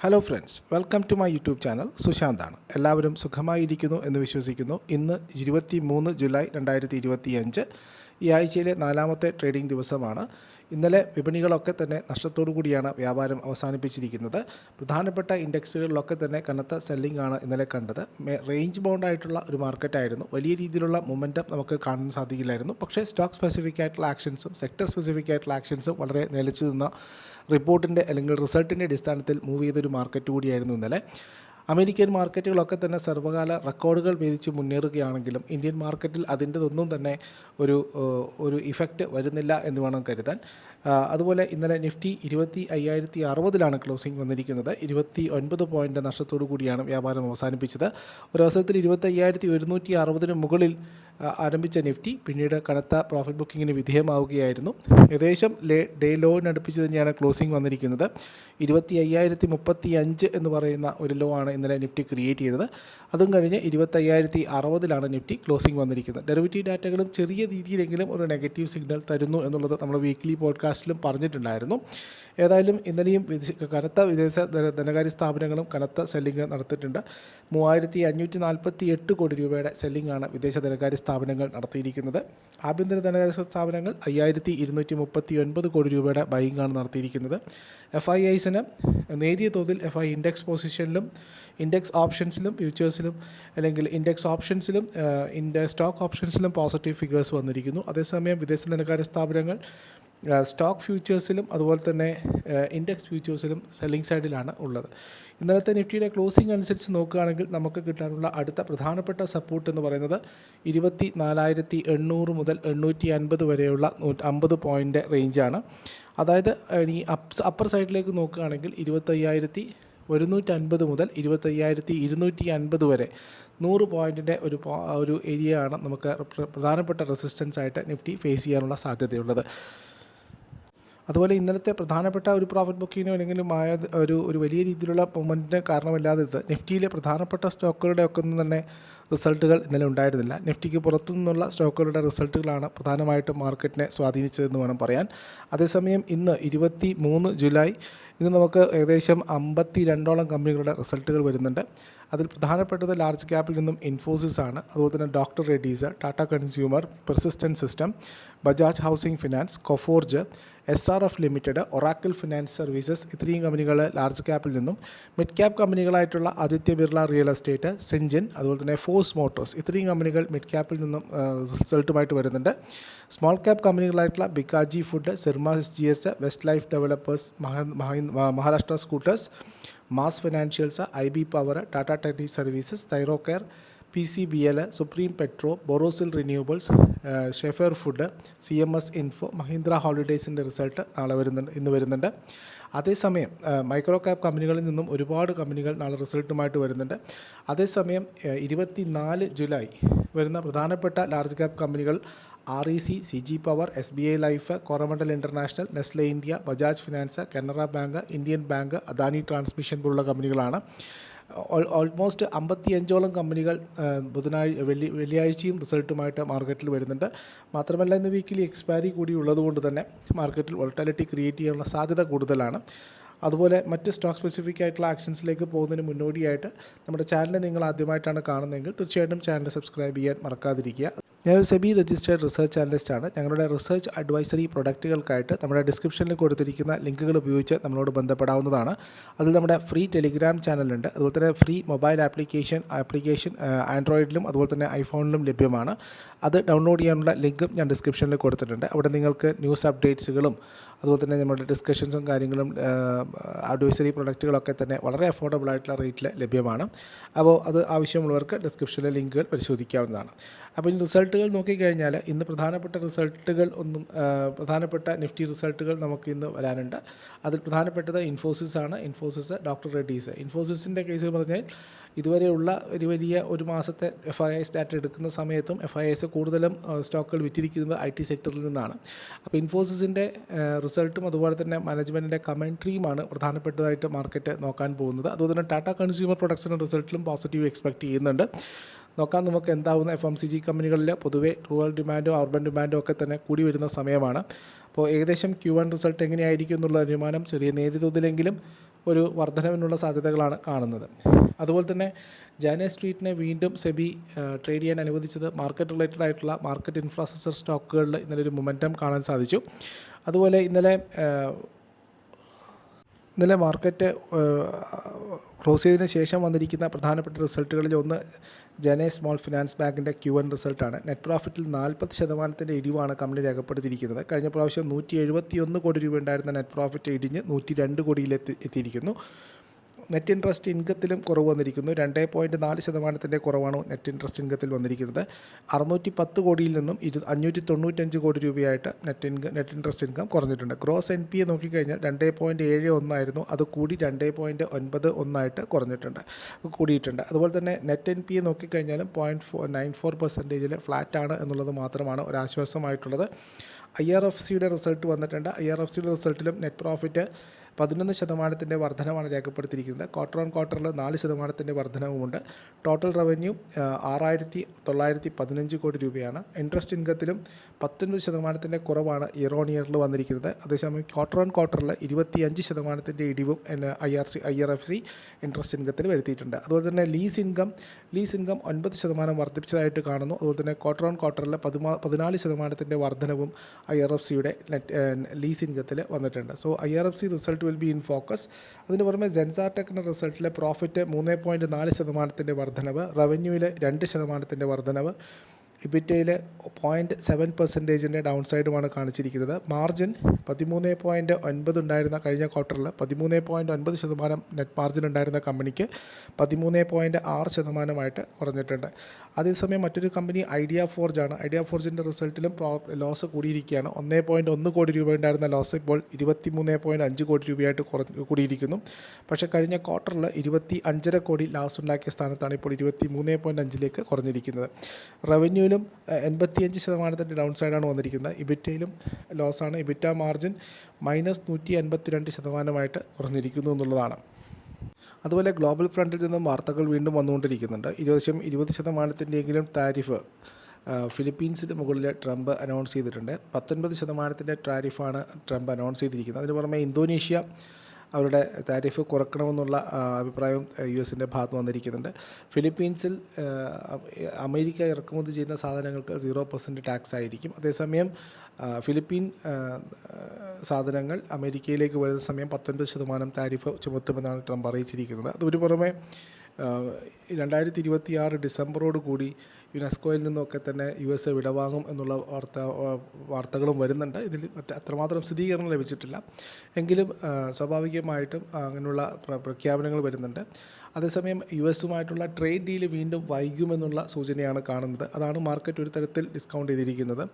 Hello friends welcome to my YouTube channel സുശാന്താണ് എല്ലാവരും സുഖമായിരിക്കുന്നു എന്ന് വിശ്വസിക്കുന്നു. ഇന്ന് ഇരുപത്തി മൂന്ന് ജൂലൈ രണ്ടായിരത്തി ഇരുപത്തി അഞ്ച് ഈ ആഴ്ചയിലെ നാലാമത്തെ ട്രേഡിംഗ് ദിവസമാണ്. ഇന്നലെ വിപണികളൊക്കെ തന്നെ നഷ്ടത്തോടു കൂടിയാണ് വ്യാപാരം അവസാനിപ്പിച്ചിരിക്കുന്നത്. പ്രധാനപ്പെട്ട ഇൻഡെക്സുകളിലൊക്കെ തന്നെ കനത്ത സെല്ലിംഗ് ആണ് ഇന്നലെ കണ്ടത്. റേഞ്ച് ബൗണ്ടായിട്ടുള്ള ഒരു മാർക്കറ്റായിരുന്നു വലിയ രീതിയിലുള്ള മൊമെന്റം നമുക്ക് കാണാൻ സാധിക്കില്ലായിരുന്നു. പക്ഷേ സ്റ്റോക്ക് സ്പെസിഫിക് ആയിട്ടുള്ള ആക്ഷൻസും സെക്ടർ സ്പെസിഫിക് ആയിട്ടുള്ള ആക്ഷൻസും വളരെ നിലച്ചു നിന്ന റിപ്പോർട്ടിന്റെ അല്ലെങ്കിൽ റിസൾട്ടിന്റെ അടിസ്ഥാനത്തിൽ മൂവ് ചെയ്തൊരു മാർക്കറ്റ് കൂടിയായിരുന്നു ഇന്നലെ. അമേരിക്കൻ മാർക്കറ്റുകളൊക്കെ തന്നെ സർവകാല റെക്കോർഡുകൾ ഭേദിച്ച് മുന്നേറുകയാണെങ്കിലും ഇന്ത്യൻ മാർക്കറ്റിൽ അതിന്റെതൊന്നും തന്നെ ഒരു ഒരു ഇഫക്റ്റ് വരുന്നില്ല എന്ന് വേണം കരുതാൻ. അതുപോലെ ഇന്നലെ നിഫ്റ്റി ഇരുപത്തി അയ്യായിരത്തി അറുപതിലാണ് ക്ലോസിംഗ് വന്നിരിക്കുന്നത്. ഇരുപത്തി ഒൻപത് പോയിന്റ് നഷ്ടത്തോടു കൂടിയാണ് വ്യാപാരം അവസാനിപ്പിച്ചത്. ഒരു അവസരത്തിൽ ഇരുപത്തി അയ്യായിരത്തി ഒരുന്നൂറ്റി അറുപതിന് മുകളിൽ ആരംഭിച്ച നിഫ്റ്റി പിന്നീട് കനത്ത പ്രോഫിറ്റ് ബുക്കിങ്ങിന് വിധേയമാവുകയായിരുന്നു. ഏകദേശം ലേ ഡേ ലോവിനടുപ്പിച്ച് തന്നെയാണ് ക്ലോസിംഗ് വന്നിരിക്കുന്നത്. ഇരുപത്തി അയ്യായിരത്തി മുപ്പത്തി അഞ്ച് എന്ന് പറയുന്ന ഒരു ലോ ആണ് ഇന്നലെ നിഫ്റ്റി ക്രിയേറ്റ് ചെയ്തത്. അതും കഴിഞ്ഞ് ഇരുപത്തി അയ്യായിരത്തി അറുപതിലാണ് നിഫ്റ്റി ക്ലോസിംഗ് വന്നിരിക്കുന്നത്. ഡെറിവേറ്റീവ് ഡാറ്റകളും ചെറിയ രീതിയിലെങ്കിലും ഒരു നെഗറ്റീവ് സിഗ്നൽ തരുന്നു എന്നുള്ളത് നമ്മൾ വീക്ക്ലി പോഡ്കാസ്റ്റിലും പറഞ്ഞിട്ടുണ്ടായിരുന്നു. ഏതായാലും ഇന്നലെയും കനത്ത വിദേശ ധനകാര്യ സ്ഥാപനങ്ങളും കനത്ത സെല്ലിംഗ് നടത്തിയിട്ടുണ്ട്. മൂവായിരത്തി അഞ്ഞൂറ്റി നാൽപ്പത്തി എട്ട് കോടി രൂപയുടെ സെല്ലിംഗ് ആണ് വിദേശ ധനകാര്യ സ്ഥാപനങ്ങൾ നടത്തിയിരിക്കുന്നത്. ആഭ്യന്തര ധനകാര്യ സ്ഥാപനങ്ങൾ അയ്യായിരത്തി ഇരുന്നൂറ്റി മുപ്പത്തി ഒൻപത് കോടി രൂപയുടെ ബൈങ്ങാണ് നടത്തിയിരിക്കുന്നത്. എഫ് ഐ ഐസിന് നേരിയ തോതിൽ എഫ് ഐ ഇൻഡെക്സ് പൊസിഷനിലും ഇൻഡെക്സ് ഓപ്ഷൻസിലും ഫ്യൂച്ചേഴ്സിലും അല്ലെങ്കിൽ ഇൻഡെക്സ് ഓപ്ഷൻസിലും ഇൻഡെ സ്റ്റോക്ക് ഓപ്ഷൻസിലും പോസിറ്റീവ് ഫിഗേഴ്സ് വന്നിരിക്കുന്നു. അതേസമയം വിദേശ ധനകാര്യ സ്ഥാപനങ്ങൾ സ്റ്റോക്ക് ഫ്യൂച്ചേഴ്സിലും അതുപോലെ തന്നെ ഇൻഡെക്സ് ഫ്യൂച്ചേഴ്സിലും സെല്ലിംഗ് സൈഡിലാണ് ഉള്ളത്. ഇന്നലത്തെ നിഫ്റ്റിയുടെ ക്ലോസിംഗ് അനുസരിച്ച് നോക്കുകയാണെങ്കിൽ നമുക്ക് കിട്ടാനുള്ള അടുത്ത പ്രധാനപ്പെട്ട സപ്പോർട്ട് എന്ന് പറയുന്നത് ഇരുപത്തി നാലായിരത്തി എണ്ണൂറ് മുതൽ എണ്ണൂറ്റി അൻപത് വരെയുള്ള അമ്പത് പോയിന്റ് റേഞ്ചാണ്. അതായത് ഈ അപ്പ് അപ്പർ സൈഡിലേക്ക് നോക്കുകയാണെങ്കിൽ ഇരുപത്തയ്യായിരത്തി ഒരുന്നൂറ്റൻപത് മുതൽ ഇരുപത്തയ്യായിരത്തി ഇരുന്നൂറ്റി അൻപത് വരെ നൂറ് പോയിന്റിന്റെ ഒരു ഒരു ഏരിയ ആണ് നമുക്ക് പ്രധാനപ്പെട്ട റെസിസ്റ്റൻസ് ആയിട്ട് നിഫ്റ്റി ഫേസ് ചെയ്യാനുള്ള സാധ്യതയുള്ളത്. അതുപോലെ ഇന്നലത്തെ പ്രധാനപ്പെട്ട ഒരു പ്രോഫിറ്റ് ബുക്കിങ്ങിനോ അല്ലെങ്കിൽ ആയ ഒരു ഒരു വലിയ രീതിയിലുള്ള മൊമെന്റിന് കാരണമില്ലാതിരുന്നത്. നിഫ്റ്റിയിലെ പ്രധാനപ്പെട്ട സ്റ്റോക്കുകളുടെ ഒക്കെ ഒന്നും തന്നെ റിസൾട്ടുകൾ ഇന്നലെ ഉണ്ടായിരുന്നില്ല. നിഫ്റ്റിക്ക് പുറത്തു നിന്നുള്ള സ്റ്റോക്കുകളുടെ റിസൾട്ടുകളാണ് പ്രധാനമായിട്ടും മാർക്കറ്റിനെ സ്വാധീനിച്ചതെന്ന് വേണം പറയാൻ. അതേസമയം ഇന്ന് ഇരുപത്തി മൂന്ന് ജൂലൈ ഇന്ന് നമുക്ക് ഏകദേശം അമ്പത്തി രണ്ടോളം കമ്പനികളുടെ റിസൾട്ടുകൾ വരുന്നുണ്ട്. അതിൽ പ്രധാനപ്പെട്ടത് ലാർജ് ക്യാപ്പിൽ നിന്നും ഇൻഫോസിസ് ആണ്. അതുപോലെ തന്നെ doctor Reddy's Tata consumer persistent system Bajaj housing finance Coforge S R F limited Oracle finance services ഇത്രയും കമ്പനികൾ ലാർജ് ക്യാപ്പിൽ നിന്നും മിഡ് ക്യാപ് കമ്പനികളായിട്ടുള്ള ആദിത്യ ബിർള റിയൽ എസ്റ്റേറ്റ് സെഞ്ചിൻ അതുപോലെ തന്നെ ഫോഴ്സ് മോട്ടോഴ്സ് ഇത്രയും കമ്പനികൾ മിഡ് ക്യാപ്പിൽ നിന്നും റിസൾട്ടുമായിട്ട് വരുന്നുണ്ട്. സ്മോൾ ക്യാപ് കമ്പനികളായിട്ടുള്ള Bikaji food സെർമാസ് G S west life developers Maharashtra scooters MAS financials I B power Tata technic services Thyrocare P C B L supreme petro Borosil renewables ഷെഫർ food C M S info Mahindra ഹോളിഡേയ്സിന്റെ റിസൾട്ട് നാളെ വരുന്നുണ്ട് ഇന്ന് വരുന്നുണ്ട്. അതേസമയം micro cap കമ്പനികളിൽ നിന്നും ഒരുപാട് കമ്പനികൾ നാളെ റിസൾട്ടുമായിട്ട് വരുന്നുണ്ട്. അതേസമയം ഇരുപത്തി നാല് ജൂലൈ വരുന്ന പ്രധാനപ്പെട്ട ലാർജ് ക്യാപ് കമ്പനികൾ R E C C G power S B I life Coromandel international Nestle India Bajaj finance Canara bank Indian bank Adani transmission പോലുള്ള കമ്പനികളാണ് ഓൾമോസ്റ്റ് അമ്പത്തിയഞ്ചോളം കമ്പനികൾ ബുധനാഴ്ച വെള്ളി വെള്ളിയാഴ്ചയും റിസൾട്ടുമായിട്ട് മാർക്കറ്റിൽ വരുന്നുണ്ട്. മാത്രമല്ല ഇന്ന് വീക്കിലി എക്സ്പയറി കൂടി ഉള്ളതുകൊണ്ട് തന്നെ മാർക്കറ്റിൽ വോൾട്ടാലിറ്റി ക്രിയേറ്റ് ചെയ്യാനുള്ള സാധ്യത കൂടുതലാണ്. അതുപോലെ മറ്റ് സ്റ്റോക്ക് സ്പെസിഫിക് ആയിട്ടുള്ള ആക്ഷൻസിലേക്ക് പോകുന്നതിന് മുന്നോടിയായിട്ട് നമ്മുടെ ചാനൽ നിങ്ങൾ ആദ്യമായിട്ടാണ് കാണുന്നതെങ്കിൽ തീർച്ചയായിട്ടും ചാനൽ സബ്സ്ക്രൈബ് ചെയ്യാൻ മറക്കാതിരിക്കുക. ഞാൻ സെബി രജിസ്റ്റേർഡ് റിസർച്ച് ആണ്. ഞങ്ങളുടെ റിസർച്ച് അഡ്വൈസറി പ്രൊഡക്റ്റുകൾക്കായിട്ട് നമ്മുടെ ഡിസ്ക്രിപ്ഷനിൽ കൊടുത്തിരിക്കുന്ന ലിങ്കുകൾ ഉപയോഗിച്ച് നമ്മളോട് ബന്ധപ്പെടാവുന്നതാണ്. അതിൽ നമ്മുടെ ഫ്രീ ടെലിഗ്രാം ചാനലുണ്ട് അതുപോലെ തന്നെ ഫ്രീ മൊബൈൽ ആപ്ലിക്കേഷൻ ആപ്ലിക്കേഷൻ ആൻഡ്രോയിഡിലും അതുപോലെ തന്നെ ഐഫോണിലും ലഭ്യമാണ്. അത് ഡൗൺലോഡ് ചെയ്യാനുള്ള ലിങ്കും ഞാൻ ഡിസ്ക്രിപ്ഷനിൽ കൊടുത്തിട്ടുണ്ട്. അവിടെ നിങ്ങൾക്ക് ന്യൂസ് അപ്ഡേറ്റ്സുകളും അതുപോലെ തന്നെ നമ്മുടെ ഡിസ്കഷൻസും കാര്യങ്ങളും അഡ്വൈസറി പ്രൊഡക്റ്റുകളൊക്കെ തന്നെ വളരെ അഫോർഡബിൾ ആയിട്ടുള്ള റേറ്റിൽ ലഭ്യമാണ്. അപ്പോൾ അത് ആവശ്യമുള്ളവർക്ക് ഡിസ്ക്രിപ്ഷനിലെ ലിങ്കുകൾ പരിശോധിക്കാവുന്നതാണ്. അപ്പോൾ ഈ റിസൾട്ടുകൾ നോക്കിക്കഴിഞ്ഞാൽ ഇന്ന് പ്രധാനപ്പെട്ട റിസൾട്ടുകൾ ഒന്നും പ്രധാനപ്പെട്ട നിഫ്റ്റി റിസൾട്ടുകൾ നമുക്ക് ഇന്ന് വരാനുണ്ട്. അതിൽ പ്രധാനപ്പെട്ടത് ഇൻഫോസിസ് ആണ്. ഇൻഫോസിസ് ഡോക്ടർ റെഡ്ഡീസ്. ഇൻഫോസിസിന്റെ കേസ് പറഞ്ഞാൽ ഇതുവരെയുള്ള ഒരു വലിയ ഒരു മാസത്തെ എഫ് ഐ എസ് ഡാറ്റ എടുക്കുന്ന സമയത്തും എഫ് ഐ എസ് കൂടുതലും സ്റ്റോക്കുകൾ വിറ്റിരിക്കുന്നത് ഐ ടി സെക്ടറിൽ നിന്നാണ്. അപ്പോൾ ഇൻഫോസിസിന്റെ റിസൾട്ടും അതുപോലെ തന്നെ മാനേജ്മെന്റിന്റെ കമൻട്രിയുമാണ് പ്രധാനപ്പെട്ടതായിട്ട് മാർക്കറ്റ് നോക്കാൻ പോകുന്നത്. അതുപോലെ തന്നെ ടാറ്റ കൺസ്യൂമർ പ്രൊഡക്ട്സിന്റെ റിസൾട്ടിലും പോസിറ്റീവ് എക്സ്പെക്റ്റ് ചെയ്യുന്നുണ്ട്. നോക്കാം നമുക്ക് എന്താവുന്ന എഫ് എം സി ജി കമ്പനികളിൽ പൊതുവേ റൂറൽ ഡിമാൻഡും അർബൻ ഡിമാൻഡും ഒക്കെ തന്നെ കൂടി വരുന്ന സമയമാണ്. അപ്പോൾ ഏകദേശം ക്യു വൺ റിസൾട്ട് എങ്ങനെയായിരിക്കും എന്നുള്ള അനുമാനം ചെറിയ നേരിയ തോതിലെങ്കിലും ഒരു വർധനവിനുള്ള സാധ്യതകളാണ് കാണുന്നത്. അതുപോലെ തന്നെ ജാനെ സ്ട്രീറ്റിനെ വീണ്ടും സെബി ട്രേഡ് ചെയ്യാൻ അനുവദിച്ചത് മാർക്കറ്റ് റിലേറ്റഡ് ആയിട്ടുള്ള മാർക്കറ്റ് ഇൻഫ്രാസ്ട്രക്ചർ സ്റ്റോക്കുകളിൽ ഇന്നലെ ഒരു മൊമെന്റം കാണാൻ സാധിച്ചു. അതുപോലെ ഇന്നലെ ഇന്നലെ മാർക്കറ്റ് ക്ലോസ് ചെയ്തതിന് ശേഷം വന്നിരിക്കുന്ന പ്രധാനപ്പെട്ട റിസൾട്ടുകളിൽ ഒന്ന് ജനെ സ്മോൾ ഫിനാൻസ് ബാങ്കിന്റെ ക്യു എൻ റിസൾട്ടാണ് നെറ്റ് പ്രോഫിറ്റിൽ നാൽപ്പത് ശതമാനത്തിന്റെ ഇടിവാണ് കമ്പനി രേഖപ്പെടുത്തിയിരിക്കുന്നത്. കഴിഞ്ഞ പ്രാവശ്യം നൂറ്റി എഴുപത്തി കോടി രൂപ ഉണ്ടായിരുന്ന നെറ്റ് പ്രോഫിറ്റ് ഇടിഞ്ഞ് നൂറ്റി രണ്ട് കോടിയിലെത്തി എത്തിയിരിക്കുന്നു. നെറ്റ് ഇൻട്രസ്റ്റ് ഇൻകത്തിലും കുറവ് വന്നിരിക്കുന്നു. രണ്ട് പോയിന്റ് നാല് ശതമാനത്തിന്റെ കുറവാണ് നെറ്റ് ഇൻട്രസ്റ്റ് ഇൻകത്തിൽ വന്നിരിക്കുന്നത്. അറുന്നൂറ്റി പത്ത് കോടിയിൽ നിന്നും ഇരു അഞ്ഞൂറ്റി തൊണ്ണൂറ്റഞ്ച് കോടി രൂപയായിട്ട് net income net interest income കുറഞ്ഞിട്ടുണ്ട്. ഗ്രോസ് എൻ പി എ നോക്കിക്കഴിഞ്ഞാൽ രണ്ട് പോയിന്റ് ഏഴ് ഒന്നായിരുന്നു അത് കൂടി രണ്ട് പോയിന്റ് ഒൻപത് ഒന്നായിട്ട് കുറഞ്ഞിട്ടുണ്ട്. കൂടിയിട്ടുണ്ട്. അതുപോലെ തന്നെ നെറ്റ് എൻ പി എ നോക്കിക്കഴിഞ്ഞാലും പോയിന്റ് ഫോർ നയൻ ഫോർ പെർസെന്റേജിൽ ഫ്ലാറ്റാണ് എന്നുള്ളത് മാത്രമാണ് ഒരാശ്വാസമായിട്ടുള്ളത്. ഐ ആർ എഫ് സിയുടെ റിസൾട്ട് വന്നിട്ടുണ്ട്. ഐ ആർ എഫ് സിയുടെ റിസൾട്ടിലും നെറ്റ് പ്രോഫിറ്റ് പതിനൊന്ന് ശതമാനത്തിന്റെ വർധനമാണ് രേഖപ്പെടുത്തിയിരിക്കുന്നത്. ക്വാർട്ടർ ഓൺ ക്വാർട്ടറിൽ നാല് ശതമാനത്തിന്റെ വർധനവുമുണ്ട്. ടോട്ടൽ റവന്യൂ ആറായിരത്തി തൊള്ളായിരത്തി പതിനഞ്ച് കോടി രൂപയാണ്. ഇൻട്രസ്റ്റ് ഇൻകത്തിലും പത്തൊൻപത് ശതമാനത്തിന്റെ കുറവാണ് ഇയർ ഓൺ ഇയറിൽ വന്നിരിക്കുന്നത്. അതേസമയം ക്വാർട്ടർ ഓൺ ക്വാർട്ടറിൽ ഇരുപത്തിയഞ്ച് ശതമാനത്തിന്റെ ഇടിവും I R C I R F C interest ഇൻകത്തിൽ വരുത്തിയിട്ടുണ്ട്. അതുപോലെ തന്നെ ലീസ് ഇൻകം ലീസ് ഇൻകം ഒൻപത് ശതമാനം വർദ്ധിപ്പിച്ചതായിട്ട് കാണുന്നു. അതുപോലെ തന്നെ ക്വാർട്ടർ ഓൺ ക്വാർട്ടറിൽ പതിമാ പതിനാല് ശതമാനത്തിന്റെ വർധനവും ഐ ആർ എഫ് സിയുടെ നെറ്റ് ലീസ് ഇൻകത്തിൽ വന്നിട്ടുണ്ട്. So I R F C result will be in focus അതിന് പുറമെ ജെൻസാർ ടെക്കിന്റെ റിസൾട്ടിലെ പ്രോഫിറ്റ് മൂന്ന് പോയിന്റ് നാല് ശതമാനത്തിന്റെ വർധനവ് റവന്യൂവിൽ രണ്ട് ശതമാനത്തിന്റെ വർധനവ്. ഇബിറ്റയിൽ പോയിന്റ് സെവൻ പെർസെന്റേജിന്റെ ഡൗൺ സൈഡുമാണ് കാണിച്ചിരിക്കുന്നത്. മാർജിൻ പതിമൂന്ന് പോയിന്റ് ഒൻപത് ഉണ്ടായിരുന്ന കഴിഞ്ഞ ക്വാർട്ടറിൽ പതിമൂന്ന് പോയിന്റ് ഒൻപത് ശതമാനം നെറ്റ് മാർജിൻ ഉണ്ടായിരുന്ന കമ്പനിക്ക് പതിമൂന്ന് പോയിന്റ് ആറ് ശതമാനമായിട്ട് കുറഞ്ഞിട്ടുണ്ട്. അതേസമയം മറ്റൊരു കമ്പനി ഐഡിയ ഫോർജ് ആണ്. ഐഡിയ ഫോർജിന്റെ റിസൾട്ടിലും ലോസ് കൂടിയിരിക്കുകയാണ്. ഒന്നേ പോയിന്റ് ഒന്ന് കോടി രൂപ ഉണ്ടായിരുന്ന ലോസ് ഇപ്പോൾ ഇരുപത്തി മൂന്ന് പോയിന്റ് അഞ്ച് കോടി രൂപയായിട്ട് കുറഞ്ഞ് കൂടിയിരിക്കുന്നു. പക്ഷേ കഴിഞ്ഞ ക്വാർട്ടറിൽ ഇരുപത്തി അഞ്ചര കോടി ലാസ് ഉണ്ടാക്കിയ സ്ഥാനത്താണ് ഇപ്പോൾ ഇരുപത്തി മൂന്ന് പോയിന്റ് അഞ്ചിലേക്ക് കുറഞ്ഞിരിക്കുന്നത്. റവന്യൂവിലും എൺപത്തിയഞ്ച് ശതമാനത്തിന്റെ ഡൗൺ സൈഡാണ് വന്നിരിക്കുന്നത്. ഇബിറ്റയിലും ലോസാണ് ഇബിറ്റ മാർജിൻ മൈനസ് നൂറ്റി എൺപത്തിരണ്ട് ശതമാനമായിട്ട് കുറഞ്ഞിരിക്കുന്നു എന്നുള്ളതാണ്. അതുപോലെ ഗ്ലോബൽ ഫ്രണ്ടിൽ നിന്നും വാർത്തകൾ വീണ്ടും വന്നുകൊണ്ടിരിക്കുന്നുണ്ട്. ഇരുപത് ഇരുപത് ശതമാനത്തിന്റെയെങ്കിലും താരിഫ് ഫിലിപ്പീൻസിന് മുകളിൽ ട്രംപ് അനൗൺസ് ചെയ്തിട്ടുണ്ട്. പത്തൊൻപത് ശതമാനത്തിന്റെ ടാരിഫാണ് ട്രംപ് അനൗൺസ് ചെയ്തിരിക്കുന്നത്. അതിന് പുറമെ ഇന്തോനേഷ്യ അവരുടെ താരിഫ് കുറക്കണമെന്നുള്ള അഭിപ്രായം യു എസിന്റെ ഭാഗത്ത് വന്നിരിക്കുന്നുണ്ട്. ഫിലിപ്പീൻസിൽ അമേരിക്ക ഇറക്കുമതി ചെയ്യുന്ന സാധനങ്ങൾക്ക് സീറോ പെർസെന്റ് ടാക്സ് ആയിരിക്കും. അതേസമയം ഫിലിപ്പീൻ സാധനങ്ങൾ അമേരിക്കയിലേക്ക് വരുന്ന സമയം പത്തൊൻപത് ശതമാനം താരിഫ് ചുമത്തുമെന്നാണ് ട്രംപ് അറിയിച്ചിരിക്കുന്നത്. അതൊരു പുറമെ രണ്ടായിരത്തി ഇരുപത്തി ഡിസംബറോട് കൂടി യുനെസ്കോയിൽ നിന്നൊക്കെ തന്നെ യു എസ് എ വിടവാങ്ങും എന്നുള്ള വാർത്ത വാർത്തകളും വരുന്നുണ്ട്. ഇതിൽ അത്ര- അത്രമാത്രം സ്ഥിരീകരണം ലഭിച്ചിട്ടില്ല. എങ്കിലും സ്വാഭാവികമായിട്ടും അങ്ങനെയുള്ള പ്ര- പ്രഖ്യാപനങ്ങൾ വരുന്നുണ്ട്. അതേസമയം യു എസുമായിട്ടുള്ള ട്രേഡ് ഡീൽ വീണ്ടും വൈകുമെന്നുള്ള സൂചനയാണ് കാണുന്നത്. അതാണ് മാർക്കറ്റ് ഒരു തരത്തിൽ ഡിസ്കൗണ്ട് ചെയ്തിരിക്കുന്നത്.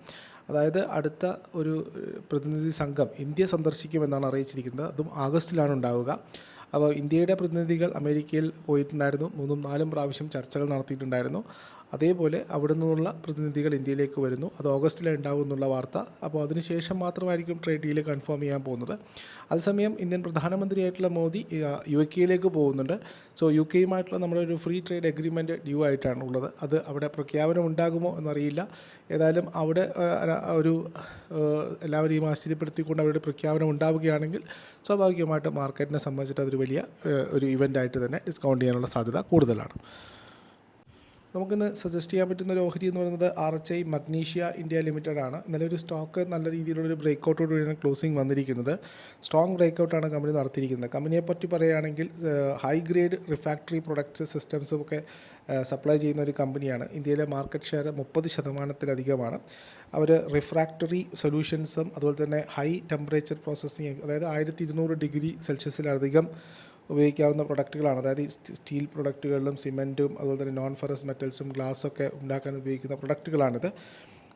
അതായത് അടുത്ത ഒരു പ്രതിനിധി സംഘം ഇന്ത്യ സന്ദർശിക്കുമെന്നാണ് അറിയിച്ചിരിക്കുന്നത്. അതും ആഗസ്റ്റിലാണ് ഉണ്ടാവുക. അപ്പോൾ ഇന്ത്യയുടെ പ്രതിനിധികൾ അമേരിക്കയിൽ പോയിട്ടുണ്ടായിരുന്നു. മൂന്നും നാലും പ്രാവശ്യം ചർച്ചകൾ നടത്തിയിട്ടുണ്ടായിരുന്നു. അതേപോലെ അവിടെ നിന്നുള്ള പ്രതിനിധികൾ ഇന്ത്യയിലേക്ക് വരുന്നു. അത് ഓഗസ്റ്റിൽ ഉണ്ടാവും എന്നുള്ള വാർത്ത. അപ്പോൾ അതിനുശേഷം മാത്രമായിരിക്കും ട്രേഡ് ഡീൽ കൺഫേം ചെയ്യാൻ പോകുന്നത്. അതേസമയം ഇന്ത്യൻ പ്രധാനമന്ത്രിയായിട്ടുള്ള മോദി യു കെയിലേക്ക് പോകുന്നുണ്ട്. സോ യു കെയുമായിട്ടുള്ള നമ്മളൊരു ഫ്രീ ട്രേഡ് എഗ്രിമെന്റ് ഡ്യൂ ആയിട്ടാണ് ഉള്ളത് അത് അവിടെ പ്രഖ്യാപനം ഉണ്ടാകുമോ എന്നറിയില്ല. ഏതായാലും അവിടെ ഒരു എല്ലാവരെയും ആശ്ചര്യപ്പെടുത്തിക്കൊണ്ട് അവരുടെ പ്രഖ്യാപനം ഉണ്ടാവുകയാണെങ്കിൽ സ്വാഭാവികമായിട്ടും മാർക്കറ്റിനെ സംബന്ധിച്ചിട്ട് അതൊരു വലിയ ഒരു ഇവന്റായിട്ട് തന്നെ ഡിസ്കൗണ്ട് ചെയ്യാനുള്ള സാധ്യത കൂടുതലാണ്. നമുക്കിന്ന് സജസ്റ്റ് ചെയ്യാൻ പറ്റുന്ന ഒരു ഓഹരി എന്ന് പറയുന്നത് R H I Magnesia India Limited ആണ്. ഇന്നലെ ഒരു സ്റ്റോക്ക് നല്ല രീതിയിലുള്ളൊരു ബ്രേക്കൗട്ടോടുകൂടിയാണ് ക്ലോസിംഗ് വന്നിരിക്കുന്നത്. സ്ട്രോങ് ബ്രേക്കൗട്ടാണ് കമ്പനി നടത്തിയിരിക്കുന്നത്. കമ്പനിയെ പറ്റി പറയുകയാണെങ്കിൽ ഹൈ ഗ്രേഡ് റിഫാക്ടറി പ്രൊഡക്ട്സ് സിസ്റ്റംസും ഒക്കെ സപ്ലൈ ചെയ്യുന്ന ഒരു കമ്പനിയാണ് ഇന്ത്യയിലെ മാർക്കറ്റ് ഷെയർ മുപ്പത് ശതമാനത്തിലധികമാണ്. അവർ റിഫ്രാക്ടറി സൊല്യൂഷൻസും അതുപോലെ തന്നെ ഹൈ ടെമ്പറേച്ചർ പ്രോസസ്സിങ് അതായത് ആയിരത്തി ഇരുന്നൂറ് ഡിഗ്രി സെൽഷ്യസിലധികം ഉപയോഗിക്കാവുന്ന പ്രൊഡക്റ്റുകളാണ്. അതായത് സ്റ്റീൽ പ്രൊഡക്റ്റുകളിലും സിമെന്റും അതുപോലെ തന്നെ നോൺ ഫെറസ് മെറ്റൽസും ഗ്ലാസ്സൊക്കെ ഉണ്ടാക്കാൻ ഉപയോഗിക്കുന്ന പ്രൊഡക്റ്റുകളാണിത്.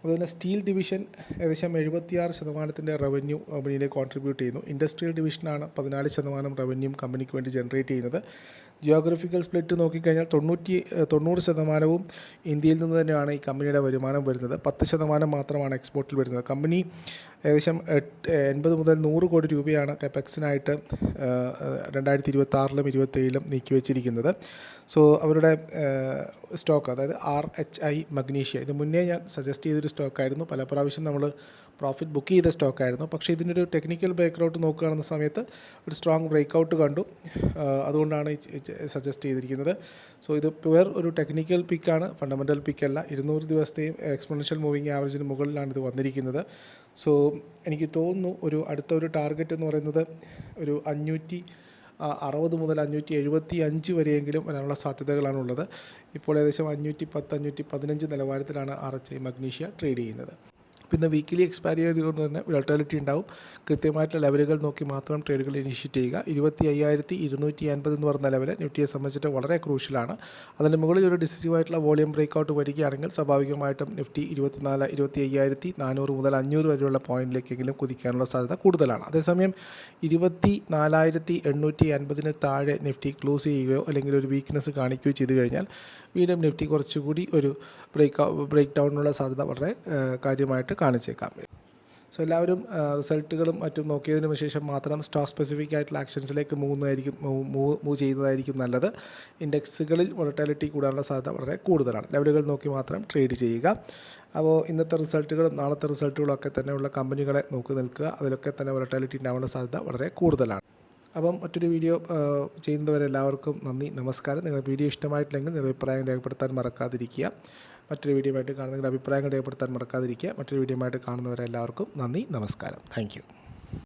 അതുപോലെ സ്റ്റീൽ ഡിവിഷൻ ഏകദേശം എഴുപത്തിയാറ് ശതമാനത്തിന്റെ റവന്യൂ കമ്പനിയിലേക്ക് കോൺട്രിബ്യൂട്ട് ചെയ്യുന്നു. ഇൻഡസ്ട്രിയൽ ഡിവിഷനാണ് പതിനാല് ശതമാനം റവന്യൂ കമ്പനിക്ക് വേണ്ടി ജനറേറ്റ് ചെയ്യുന്നത്. ജിയോഗ്രഫിക്കൽ സ്പ്ലിറ്റ് നോക്കിക്കഴിഞ്ഞാൽ തൊണ്ണൂറ്റി തൊണ്ണൂറ് ശതമാനവും ഇന്ത്യയിൽ നിന്ന് തന്നെയാണ് ഈ കമ്പനിയുടെ വരുമാനം വരുന്നത്. പത്ത് ശതമാനം മാത്രമാണ് എക്സ്പോർട്ടിൽ വരുന്നത്. കമ്പനി ഏകദേശം എൺപത് മുതൽ നൂറ് കോടി രൂപയാണ് കെപെക്സിനായിട്ട് രണ്ടായിരത്തി ഇരുപത്തി ആറിലും ഇരുപത്തേഴിലും നീക്കി വെച്ചിരിക്കുന്നത് സോ അവരുടെ സ്റ്റോക്ക് അതായത് ആർ എച്ച് ഐ മഗ്നീഷ്യ. ഇത് മുന്നേ ഞാൻ സജസ്റ്റ് ചെയ്തൊരു സ്റ്റോക്കായിരുന്നു. പല പ്രാവശ്യം നമ്മൾ പ്രോഫിറ്റ് ബുക്ക് ചെയ്ത സ്റ്റോക്കായിരുന്നു. പക്ഷേ ഇതിന്റെ ഒരു ടെക്നിക്കൽ ബാക്ക്ഗ്രൗണ്ട് നോക്കുകയാണെന്ന സമയത്ത് ഒരു സ്ട്രോങ് ബ്രേക്കൗട്ട് കണ്ടു. അതുകൊണ്ടാണ് സജസ്റ്റ് ചെയ്തിരിക്കുന്നത്. സോ ഇത് പ്യുവർ ഒരു ടെക്നിക്കൽ പിക്കാണ് ഫണ്ടമെന്റൽ പിക്കല്ല ഇരുന്നൂറ് ദിവസത്തെയും എക്സ്പൊണൻഷ്യൽ മൂവിങ് ആവറേജിന് മുകളിലാണ് ഇത് വന്നിരിക്കുന്നത്. സോ എനിക്ക് തോന്നുന്നു ഒരു അടുത്ത ഒരു ടാർഗറ്റ് എന്ന് പറയുന്നത് ഒരു അഞ്ഞൂറ്റി അറുപത് മുതൽ അഞ്ഞൂറ്റി എഴുപത്തി അഞ്ച് വരെയെങ്കിലും വരാനുള്ള സാധ്യതകളാണുള്ളത്. ഇപ്പോൾ ഏകദേശം അഞ്ഞൂറ്റി പത്ത് അഞ്ഞൂറ്റി പതിനഞ്ച് നിലവാരത്തിലാണ് R H I Magnesia trade ചെയ്യുന്നത്. പിന്നെ വീക്കിലി എക്സ്പയറി ചെയ്തുകൊണ്ട് തന്നെ വിളട്ടാലിറ്റി ഉണ്ടാവും. കൃത്യമായിട്ടുള്ള ലെവലുകൾ നോക്കി മാത്രം ട്രേഡുകൾ ഇനിഷ്യേറ്റ് ചെയ്യുക. ഇരുപത്തി അയ്യായിരത്തി ഇരുന്നൂറ്റി അൻപത് എന്ന് പറഞ്ഞ ലെവൽ നിഫ്റ്റിയെ സംബന്ധിച്ചിട്ട് വളരെ ക്രൂഷ്യലാണ് അതിന് മുകളിൽ ഒരു ഡിസിസീവ് ആയിട്ടുള്ള വോളിയം ബ്രേക്കൗട്ട് വരികയാണെങ്കിൽ സ്വാഭാവികമായിട്ടും നിഫ്റ്റി ഇരുപത്തിനാല് ഇരുപത്തി അയ്യായിരത്തി നാനൂറ് മുതൽ അഞ്ഞൂറ് വരെയുള്ള പോയിന്റിലേക്കെങ്കിലും കുതിക്കാനുള്ള സാധ്യത കൂടുതലാണ്. അതേസമയം ഇരുപത്തി നാലായിരത്തി എണ്ണൂറ്റി അൻപതിന് താഴെ നിഫ്റ്റി ക്ലോസ് ചെയ്യുകയോ അല്ലെങ്കിൽ ഒരു വീക്ക്നെസ് കാണിക്കുകയോ ചെയ്തു കഴിഞ്ഞാൽ വീണ്ടും നിഫ്റ്റി കുറച്ചുകൂടി ഒരു ബ്രേക്ക് ബ്രേക്ക് ഡൗണിനുള്ള സാധ്യത വളരെ ആ, കാര്യമായിട്ട് കാണിച്ചേക്കാം. സോ എല്ലാവരും റിസൾട്ടുകളും മറ്റും നോക്കിയതിനു ശേഷം മാത്രം സ്റ്റോക്ക് സ്പെസിഫിക് ആയിട്ടുള്ള ആക്ഷൻസിലേക്ക് മൂവുന്നതായിരിക്കും മൂവ് മൂവ് ചെയ്യുന്നതായിരിക്കും നല്ലത്. ഇൻഡെക്സുകളിൽ വോളറ്റാലിറ്റി കൂടാനുള്ള സാധ്യത വളരെ കൂടുതലാണ്. ലെവലുകൾ നോക്കി മാത്രം ട്രേഡ് ചെയ്യുക. അപ്പോൾ ഇന്നത്തെ റിസൾട്ടുകളും നാളത്തെ റിസൾട്ടുകളും ഒക്കെ തന്നെയുള്ള കമ്പനികളെ നോക്കി നിൽക്കുക. അതിലൊക്കെ തന്നെ വോളറ്റാലിറ്റി ഉണ്ടാവാനുള്ള സാധ്യത വളരെ കൂടുതലാണ്. അപ്പം മറ്റൊരു വീഡിയോ ചെയ്യുന്നവരെല്ലാവർക്കും നന്ദി നമസ്കാരം. നിങ്ങളുടെ വീഡിയോ ഇഷ്ടമായിട്ടില്ലെങ്കിൽ നിങ്ങളുടെ അഭിപ്രായം രേഖപ്പെടുത്താൻ മറക്കാതിരിക്കുക. മറ്റൊരു വീഡിയോ ആയിട്ട് കാണുന്ന അഭിപ്രായങ്ങൾ രേഖപ്പെടുത്താൻ മറക്കാതിരിക്കുക. മറ്റൊരു വീഡിയോ ആയിട്ട് കാണുന്നവരെല്ലാവർക്കും നന്ദി. നമസ്കാരം. താങ്ക്